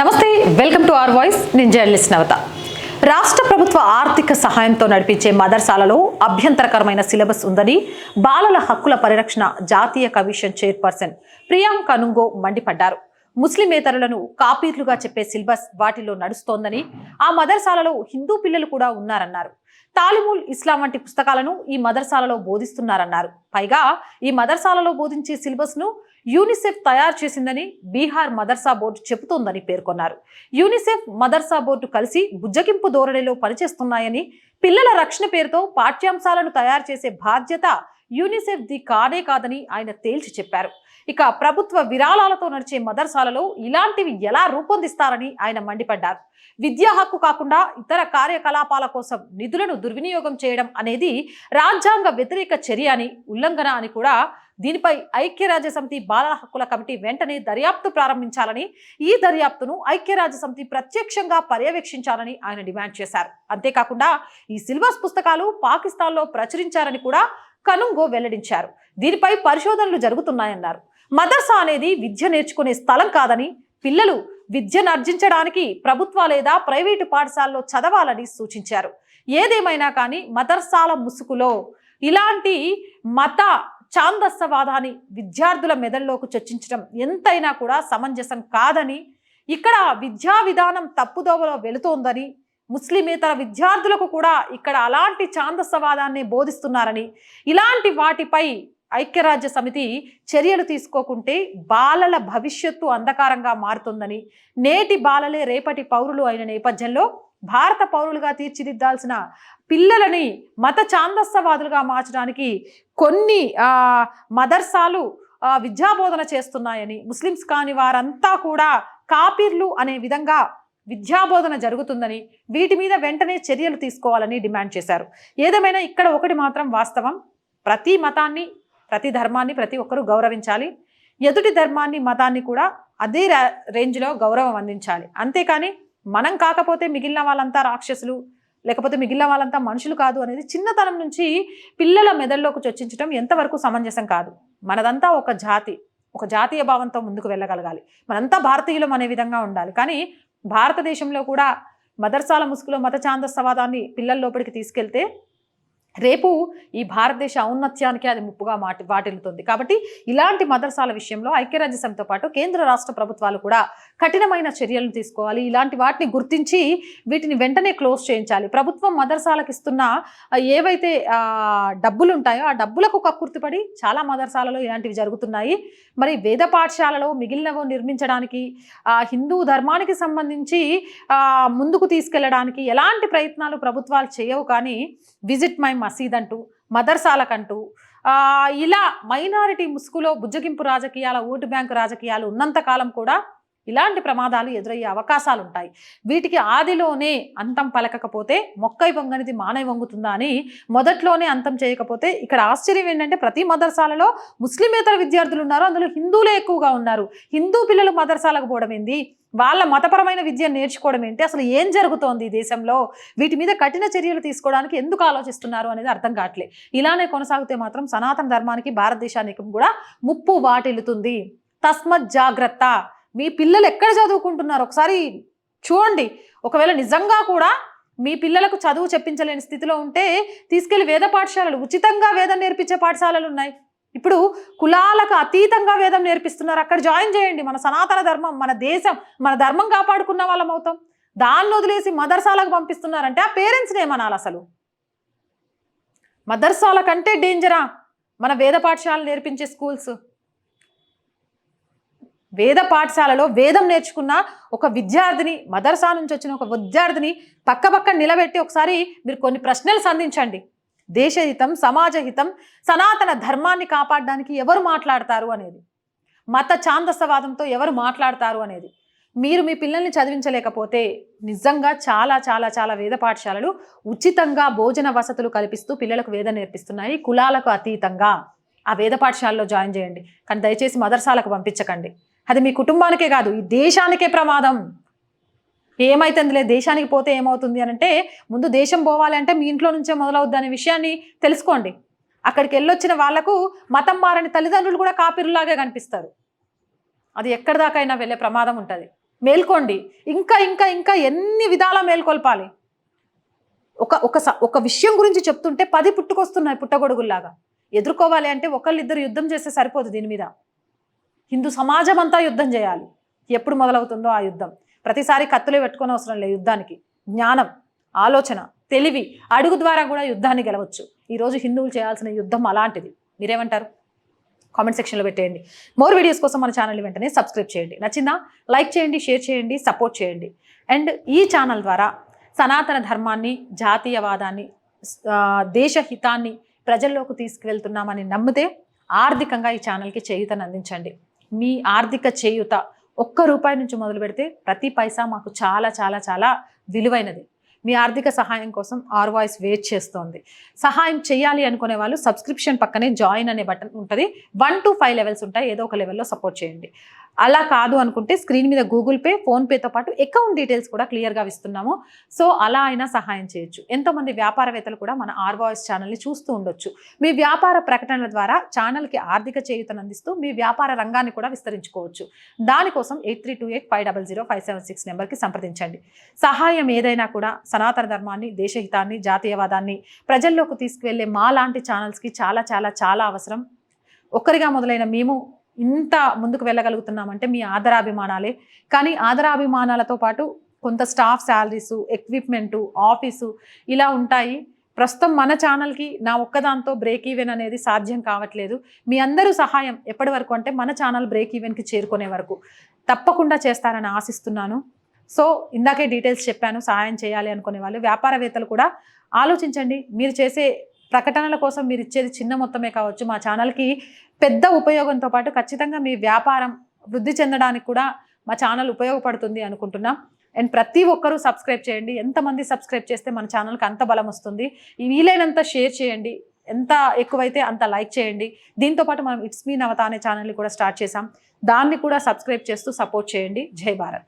నమస్తే welcome to R voice. నేను journalist నవత. రాష్ట్ర ప్రభుత్వ ఆర్థిక సహాయంతో నడిపించే మదర్సాలలో అభ్యంతరకరమైన సిలబస్ ఉందని బాలల హక్కుల పరిరక్షణ జాతీయ కమిషన్ చైర్పర్సన్ ప్రియాంక అనుంగో మండిపడ్డారు. ముస్లిమేతరులను కాపీర్లుగా చెప్పే సిలబస్ వాటిలో నడుస్తోందని ఆ మదర్సాలలో హిందూ పిల్లలు కూడా ఉన్నారన్నారు. తాలిముల్ ఇస్లాం వంటి పుస్తకాలను ఈ మదర్సాలలో బోధిస్తున్నారన్నారు. పైగా ఈ మదర్సాలలో బోధించే సిలబస్ను యూనిసెఫ్ తయారు చేసిందని బీహార్ మదర్సా బోర్డు చెబుతోందని పేర్కొన్నారు. యూనిసెఫ్ మదర్సా బోర్డు కలిసి బుజ్జగింపు ధోరణిలో పనిచేస్తున్నాయని పిల్లల రక్షణ పేరుతో పాఠ్యాంశాలను తయారు చేసే బాధ్యత యూనిసెఫ్ ది కానే కాదని ఆయన తేల్చి చెప్పారు. ఇక ప్రభుత్వ విరాళాలతో నడిచే మదర్సాలలో ఇలాంటివి ఎలా రూపొందిస్తారని ఆయన మండిపడ్డారు. విద్యా హక్కు కాకుండా ఇతర కార్యకలాపాల కోసం నిధులను దుర్వినియోగం చేయడం అనేది రాజ్యాంగ వ్యతిరేక చర్య అని ఉల్లంఘన అని కూడా దీనిపై ఐక్యరాజ్య సమితి బాలల హక్కుల కమిటీ వెంటనే దర్యాప్తు ప్రారంభించాలని ఈ దర్యాప్తును ఐక్యరాజ్య సమితి ప్రత్యక్షంగా పర్యవేక్షించాలని ఆయన డిమాండ్ చేశారు. అంతేకాకుండా ఈ సిలబస్ పుస్తకాలు పాకిస్తాన్లో ప్రచురించారని కూడా కనుంగో వెల్లడించారు. దీనిపై పరిశోధనలు జరుగుతున్నాయన్నారు. మదర్సా అనేది విద్య నేర్చుకునే స్థలం కాదని పిల్లలు విద్యను అర్జించడానికి ప్రభుత్వ లేదా ప్రైవేటు పాఠశాలలో చదవాలని సూచించారు. ఏదేమైనా కానీ మదర్సాల ముసుగులో ఇలాంటి మత ఛాందస్సవాదాన్ని విద్యార్థుల మెదడులోకి చొచ్చించడం ఎంతైనా కూడా సమంజసం కాదని ఇక్కడ విద్యా విధానం తప్పుదోవలో వెళుతోందని ముస్లిమేతర విద్యార్థులకు కూడా ఇక్కడ అలాంటి ఛాందస్సవాదాన్ని బోధిస్తున్నారని ఇలాంటి వాటిపై ఐక్యరాజ్య సమితి చర్యలు తీసుకోకుంటే బాలల భవిష్యత్తు అంధకారంగా మారుతుందని నేటి బాలలే రేపటి పౌరులు అయిన నేపథ్యంలో భారత పౌరులుగా తీర్చిదిద్దాల్సిన పిల్లలని మత ఛాందస్సవాదులుగా మార్చడానికి కొన్ని మదర్సాలు విద్యాబోధన చేస్తున్నాయని ముస్లిమ్స్ కాని వారంతా కూడా కాపీర్లు అనే విధంగా విద్యాబోధన జరుగుతుందని వీటి మీద వెంటనే చర్యలు తీసుకోవాలని డిమాండ్ చేశారు. ఏదేమైనా ఇక్కడ ఒకటి మాత్రం వాస్తవం. ప్రతి మతాన్ని ప్రతి ధర్మాన్ని ప్రతి ఒక్కరూ గౌరవించాలి. ఎదుటి ధర్మాన్ని మతాన్ని కూడా అదే రేంజ్లో గౌరవం అందించాలి. అంతేకాని మనం కాకపోతే మిగిలిన వాళ్ళంతా రాక్షసులు లేకపోతే మిగిలిన వాళ్ళంతా మనుషులు కాదు అనేది చిన్నతనం నుంచి పిల్లల మెదడులోకి చొచ్చించడం ఎంతవరకు సమంజసం కాదు. మనదంతా ఒక జాతి ఒక జాతీయ భావంతో ముందుకు వెళ్ళగలగాలి. మనంతా భారతీయులం అనే విధంగా ఉండాలి. కానీ భారతదేశంలో కూడా మదర్సాల ముసుగులో మత ఛాందస్సవాదాన్ని పిల్లల లోపలికి తీసుకెళ్తే రేపు ఈ భారతదేశ ఔన్నత్యానికి అది ముప్పుగా మాటి వాటిల్లుతుంది. కాబట్టి ఇలాంటి మదర్సాల విషయంలో ఐక్యరాజ్య సమితితో పాటు కేంద్ర రాష్ట్ర ప్రభుత్వాలు కూడా కఠినమైన చర్యలు తీసుకోవాలి. ఇలాంటి వాటిని గుర్తించి వీటిని వెంటనే క్లోజ్ చేయించాలి. ప్రభుత్వం మదర్సాలకు ఇస్తున్న ఏవైతే డబ్బులు ఉంటాయో ఆ డబ్బులకు కక్కుర్తిపడి చాలా మదర్సాలలో ఇలాంటివి జరుగుతున్నాయి. మరి వేద పాఠశాలలో మిగిలినవో నిర్మించడానికి ఆ, హిందూ ధర్మానికి సంబంధించి ముందుకు తీసుకెళ్ళడానికి ఎలాంటి ప్రయత్నాలు ప్రభుత్వాలు చేయవు. కానీ విజిట్ మై మసీద్ అంటూ మదర్సాలకంటూ ఇలా మైనారిటీ ముసుగులో బుజ్జగింపు రాజకీయాల ఓటు బ్యాంకు రాజకీయాలు ఉన్నంతకాలం కూడా ఇలాంటి ప్రమాదాలు ఎదురయ్యే అవకాశాలు ఉంటాయి వీటికి ఆదిలోనే అంతం పలకకపోతే మొక్కై వంగనిది మానై వంగుతుందా అని మొదట్లోనే అంతం చేయకపోతే ఇక్కడ ఆశ్చర్యం ఏంటంటే ప్రతి మదర్సాలలో ముస్లిమేతర విద్యార్థులు ఉన్నారు అందులో హిందువులే ఎక్కువగా ఉన్నారు. హిందూ పిల్లలు మదర్సాలకు పోవడం ఏంది? వాళ్ళ మతపరమైన విద్య నేర్చుకోవడం ఏంటి? అసలు ఏం జరుగుతోంది ఈ దేశంలో? వీటి మీద కఠిన చర్యలు తీసుకోవడానికి ఎందుకు ఆలోచిస్తున్నారు అనేది అర్థం కావట్లే. ఇలానే కొనసాగితే మాత్రం సనాతన ధర్మానికి భారతదేశానికి కూడా ముప్పు వాటిల్లుతుంది. తస్మత్ జాగ్రత్త. మీ పిల్లలు ఎక్కడ చదువుకుంటున్నారు? ఒకసారి చూడండి. ఒకవేళ నిజంగా కూడా మీ పిల్లలకు చదువు చెప్పించలేని స్థితిలో ఉంటే తీసుకెళ్ళి వేద పాఠశాలలు ఉచితంగా వేదం నేర్పించే పాఠశాలలు ఉన్నాయి. ఇప్పుడు కులాలకు అతీతంగా వేదం నేర్పిస్తున్నారు. అక్కడ జాయిన్ చేయండి. మన సనాతన ధర్మం మన దేశం మన ధర్మం కాపాడుకున్న వాళ్ళం అవుతాం. దాన్ని వదిలేసి మదర్సాలకు పంపిస్తున్నారంటే ఆ పేరెంట్స్ని ఏమనాలి అసలు? మదర్సాల కంటే డేంజరా మన వేద పాఠశాలలు నేర్పించే స్కూల్స్? వేద పాఠశాలలో వేదం నేర్చుకున్న ఒక విద్యార్థిని మదర్సా నుంచి వచ్చిన ఒక విద్యార్థిని పక్క పక్క నిలబెట్టి ఒకసారి మీరు కొన్ని ప్రశ్నలు సంధించండి. దేశహితం సమాజహితం సనాతన ధర్మాన్ని కాపాడడానికి ఎవరు మాట్లాడతారు అనేది. మత ఛాందసవాదంతో ఎవరు మాట్లాడతారు అనేది. మీరు మీ పిల్లల్ని చదివించలేకపోతే నిజంగా చాలా చాలా చాలా వేద పాఠశాలలు ఉచితంగా భోజన వసతులు కల్పిస్తూ పిల్లలకు వేదం నేర్పిస్తున్నాయి. కులాలకు అతీతంగా ఆ వేద పాఠశాలలో జాయిన్ చేయండి. కానీ దయచేసి మదర్సాలకు పంపించకండి. అది మీ కుటుంబానికే కాదు ఈ దేశానికే ప్రమాదం. ఏమైతుందిలే దేశానికి పోతే ఏమవుతుంది అని అంటే ముందు దేశం పోవాలి అంటే మీ ఇంట్లో నుంచే మొదలవుద్ది అనే విషయాన్ని తెలుసుకోండి. అక్కడికి వెళ్ళొచ్చిన వాళ్ళకు మతం మారని తల్లిదండ్రులు కూడా కాపీరులాగే కనిపిస్తారు. అది ఎక్కడి దాకైనా వెళ్ళే ప్రమాదం ఉంటుంది. మేల్కోండి. ఇంకా ఇంకా ఇంకా ఎన్ని విధాల మేల్కొల్పాలి? ఒక ఒక స- ఒక విషయం గురించి చెప్తుంటే పది పుట్టుకొస్తున్నాయి పుట్టగొడుగుల్లాగా. ఎదుర్కోవాలి అంటే ఒకళ్ళిద్దరు యుద్ధం చేస్తే సరిపోదు దీని మీద. హిందూ సమాజం అంతా యుద్ధం చేయాలి. ఎప్పుడు మొదలవుతుందో ఆ యుద్ధం. ప్రతిసారి కత్తులే పెట్టుకునే అవసరం లేదు యుద్ధానికి. జ్ఞానం ఆలోచన తెలివి అడుగు ద్వారా కూడా యుద్ధాన్ని గెలవచ్చు. ఈరోజు హిందువులు చేయాల్సిన యుద్ధం అలాంటిది. మీరేమంటారు? కామెంట్ సెక్షన్లో పెట్టేయండి. మోర్ వీడియోస్ కోసం మన ఛానల్ వెంటనే సబ్స్క్రైబ్ చేయండి. నచ్చిందా? లైక్ చేయండి షేర్ చేయండి సపోర్ట్ చేయండి. అండ్ ఈ ఛానల్ ద్వారా సనాతన ధర్మాన్ని జాతీయవాదాన్ని దేశ హితాన్ని ప్రజల్లోకి తీసుకువెళ్తున్నామని నమ్మితే ఆర్థికంగా ఈ ఛానల్కి చేయూతను అందించండి. మీ ఆర్థిక చేయూత ఒక్క రూపాయి నుంచి మొదలు పెడితే ప్రతి పైసా మాకు చాలా చాలా చాలా విలువైనది. మీ ఆర్థిక సహాయం కోసం ఆర్ వాయిస్ వెయిట్ చేస్తోంది. సహాయం చేయాలి అనుకునే వాళ్ళు సబ్స్క్రిప్షన్ పక్కనే జాయిన్ అనే బటన్ ఉంటుంది. వన్ టు ఫైవ్ లెవెల్స్ ఉంటాయి. ఏదో ఒక లెవెల్లో సపోర్ట్ చేయండి. అలా కాదు అనుకుంటే స్క్రీన్ మీద గూగుల్ పే ఫోన్పేతో పాటు అకౌంట్ డీటెయిల్స్ కూడా క్లియర్గా ఇస్తున్నాము. సో అలా అయినా సహాయం చేయొచ్చు. ఎంతోమంది వ్యాపారవేత్తలు కూడా మన ఆర్ వాయిస్ ఛానల్ని చూస్తూ ఉండొచ్చు. మీ వ్యాపార ప్రకటనల ద్వారా ఛానల్కి ఆర్థిక చేయుతను అందిస్తూ మీ వ్యాపార రంగాన్ని కూడా విస్తరించుకోవచ్చు. దానికోసం eight three two eight five double zero five seven six నెంబర్కి సంప్రదించండి. సహాయం ఏదైనా కూడా సనాతన ధర్మాన్ని దేశహితాన్ని జాతీయవాదాన్ని ప్రజల్లోకి తీసుకువెళ్ళే మా లాంటి ఛానల్స్కి చాలా చాలా చాలా అవసరం. ఒక్కరిగా మొదలైన మేము ఇంత ముందుకు వెళ్ళగలుగుతున్నామంటే మీ ఆదరాభిమానాలే. కానీ ఆదరాభిమానాలతో పాటు కొంత స్టాఫ్ శాలరీసు ఎక్విప్మెంటు ఆఫీసు ఇలా ఉంటాయి. ప్రస్తుతం మన ఛానల్కి నా ఒక్కదాంతో బ్రేక్ ఈవెన్ అనేది సాధ్యం కావట్లేదు. మీ అందరూ సహాయం ఎప్పటి వరకు అంటే మన ఛానల్ బ్రేక్ ఈవెన్కి చేరుకునే వరకు. తప్పకుండా చేస్తారని ఆశిస్తున్నాను. సో ఇందాకే డీటెయిల్స్ చెప్పాను సహాయం చేయాలి అనుకునే వాళ్ళు. వ్యాపారవేత్తలు కూడా ఆలోచించండి. మీరు చేసే ప్రకటనల కోసం మీరు ఇచ్చేది చిన్న మొత్తమే కావచ్చు. మా ఛానల్కి పెద్ద ఉపయోగంతో పాటు ఖచ్చితంగా మీ వ్యాపారం వృద్ధి చెందడానికి కూడా మా ఛానల్ ఉపయోగపడుతుంది అనుకుంటున్నాం. అండ్ ప్రతి ఒక్కరూ సబ్స్క్రైబ్ చేయండి. ఎంతమంది సబ్స్క్రైబ్ చేస్తే మన ఛానల్కి అంత బలం వస్తుంది. వీలైనంత షేర్ చేయండి. ఎంత ఎక్కువైతే అంత లైక్ చేయండి. దీంతో పాటు మనం ఇట్స్ మీ నవత అనే ఛానల్ని కూడా స్టార్ట్ చేసాం దాన్ని కూడా సబ్స్క్రైబ్ చేస్తూ సపోర్ట్ చేయండి. జై భారత్.